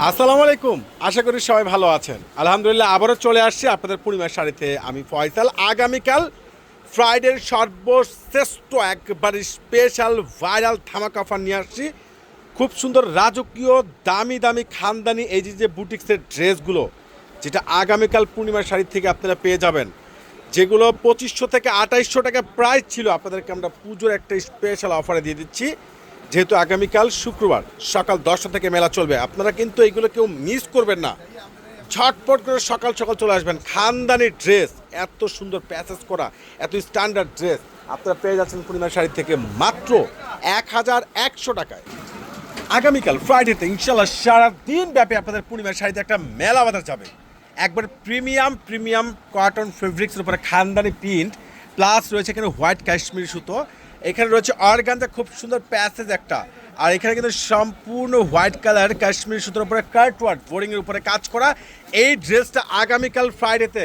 আসসালামু আলাইকুম। আশা করি সবাই ভালো আছেন। আলহামদুলিল্লাহ আবারও চলে আসছি আপনাদের পূর্ণিমার শাড়িতে। আমি ফয়সাল। আগামীকাল ফ্রাইডের সর্বশ্রেষ্ঠ, একবারে স্পেশাল ভাইরাল ধামাকা অফার নিয়ে আসছি। খুব সুন্দর, রাজকীয়, দামি দামি, খানদানি এই যে যে বুটিক্সের ড্রেসগুলো, যেটা আগামীকাল পূর্ণিমার শাড়ি থেকে আপনারা পেয়ে যাবেন। যেগুলো পঁচিশশো থেকে আঠাইশশো টাকা প্রাইস ছিল, আপনাদেরকে আমরা পুজোর একটা স্পেশাল অফারে দিয়ে দিচ্ছি। যেহেতু আগামীকাল শুক্রবার, সকাল দশটা থেকে মেলা চলবে। আপনারা কিন্তু এইগুলো কেউ মিস করবেন না। ঝটপট করে সকাল সকাল চলে আসবেন। খানদানি ড্রেস এত সুন্দর প্যাসেজ করা, এত স্ট্যান্ডার্ড ড্রেস আপনারা পেয়ে যাচ্ছেন পূর্ণিমা শাড়ি থেকে মাত্র এক হাজার একশো টাকায়। আগামীকাল ফ্রাইডেতে ইনশাল্লাহ সারাদিন ব্যাপী আপনাদের পূর্ণিমার শাড়িতে একটা মেলা বাজার যাবে। একবার প্রিমিয়াম প্রিমিয়াম কটন ফেব্রিক্সের উপরে খানদানি প্রিন্ট প্লাস রয়েছে এখানে হোয়াইট কাশ্মীরি সুতো। এখানে রয়েছে অর্গানটা খুব সুন্দর প্যাসেজ একটা। আর এখানে কিন্তু সম্পূর্ণ হোয়াইট কালার, কাশ্মীর সুতোর উপরে কার্ট ওয়ার্ক, বোরিংয়ের উপরে কাজ করা। এই ড্রেসটা আগামীকাল ফ্রাইডেতে।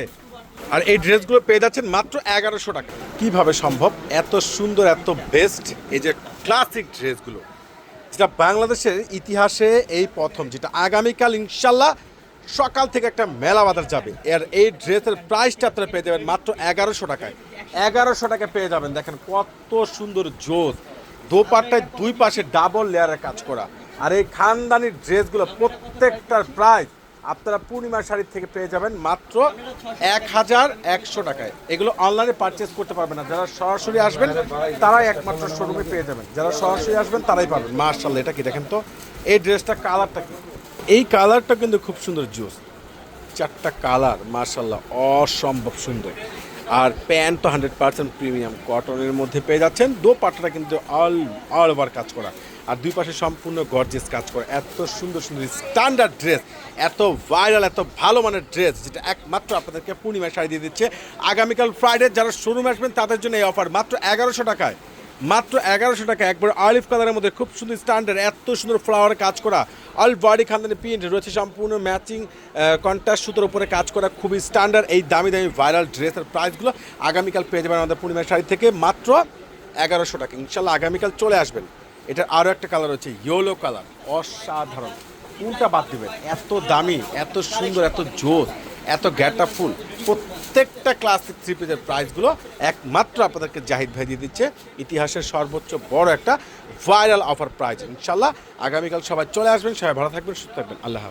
আর এই ড্রেসগুলো পেয়ে যাচ্ছেন মাত্র এগারোশো টাকা। কীভাবে সম্ভব? এত সুন্দর, এত বেস্ট, এই যে ক্লাসিক ড্রেসগুলো। যেটা বাংলাদেশের ইতিহাসে এই প্রথম, যেটা আগামীকাল ইনশাল্লাহ সকাল থেকে একটা মেলা বাজার যাবে। এর এই ড্রেসের প্রাইসটা আপনারা পেয়ে যাবেন মাত্র এগারোশো টাকায়। এগারোশো টাকা পেয়ে যাবেন। দেখেন কত সুন্দর জোস। দোপাট্টায় দুই পাশে ডাবল লেয়ারের কাজ করা। আর এই খানদানির ড্রেসগুলো প্রত্যেকটার প্রাইস আপনারা পূর্ণিমা শাড়ি থেকে পেয়ে যাবেন মাত্র এক হাজার একশো টাকায়। এগুলো অনলাইনে পারচেস করতে পারবেন না। যারা সরাসরি আসবেন, তারাই একমাত্র শোরুমে পেয়ে যাবেন। যারা সরাসরি আসবেন, তারাই পাবেন। মার্শাল্লাহ এটা কি দেখেন তো? এই ড্রেসটা কালারটা কি? এই কালারটা কিন্তু খুব সুন্দর জুস। চারটা কালার মার্শাল্লাহ অসম্ভব সুন্দর। আর প্যান্ট তো হান্ড্রেড পার্সেন্ট প্রিমিয়াম। কটনের মধ্যে পেয়ে যাচ্ছেন। দো পাটটা কিন্তু অল অল ওভার কাজ করা। আর দুই পাশে সম্পূর্ণ গর্জেস কাজ করা। এত সুন্দর সুন্দর স্ট্যান্ডার্ড ড্রেস এত ভাইরাল এত ভালো মানের ড্রেস যেটা একমাত্র আপনাদেরকে পূর্ণিমায় শাড়ি দিয়ে দিচ্ছে। আগামীকাল ফ্রাইডে যারা শোরুমে আসবেন, তাদের জন্য এই অফার মাত্র এগারোশো টাকায়। মাত্র এগারোশো টাকা। একবার আলিফ কালারের মধ্যে খুব সুন্দর স্ট্যান্ডার্ড এত সুন্দর ফ্লাওয়ার কাজ করা। অল বডি খানদানি প্রিন্ট রয়েছে সম্পূর্ণ ম্যাচিং কন্ট্রাস্ট সুতোর উপরে কাজ করা, খুবই স্ট্যান্ডার্ড এই দামি দামি ভাইরাল ড্রেসের প্রাইসগুলো আগামীকাল পেয়ে যাবেন আমাদের পূর্ণিমার শাড়ি থেকে মাত্র এগারোশো টাকা। ইনশাল্লাহ আগামীকাল চলে আসবেন। এটার আরও একটা কালার হচ্ছে ইয়েলো কালার অসাধারণ। কোনটা বাদ দেবেন, এত দামি, এত সুন্দর, এত জোর, এত গ্যাটা ফুল। প্রত্যেকটা ক্লাসিক থ্রি পিসের প্রাইসগুলো একমাত্র আপনাদেরকে জাহিদ ভাই দিয়ে দিচ্ছে। ইতিহাসের সর্বোচ্চ বড় একটা ভাইরাল অফার প্রাইজ ইনশাল্লাহ আগামীকাল সবাই চলে আসবেন, সবাই ভালো থাকবেন, সুস্থ থাকবেন। আল্লাহ।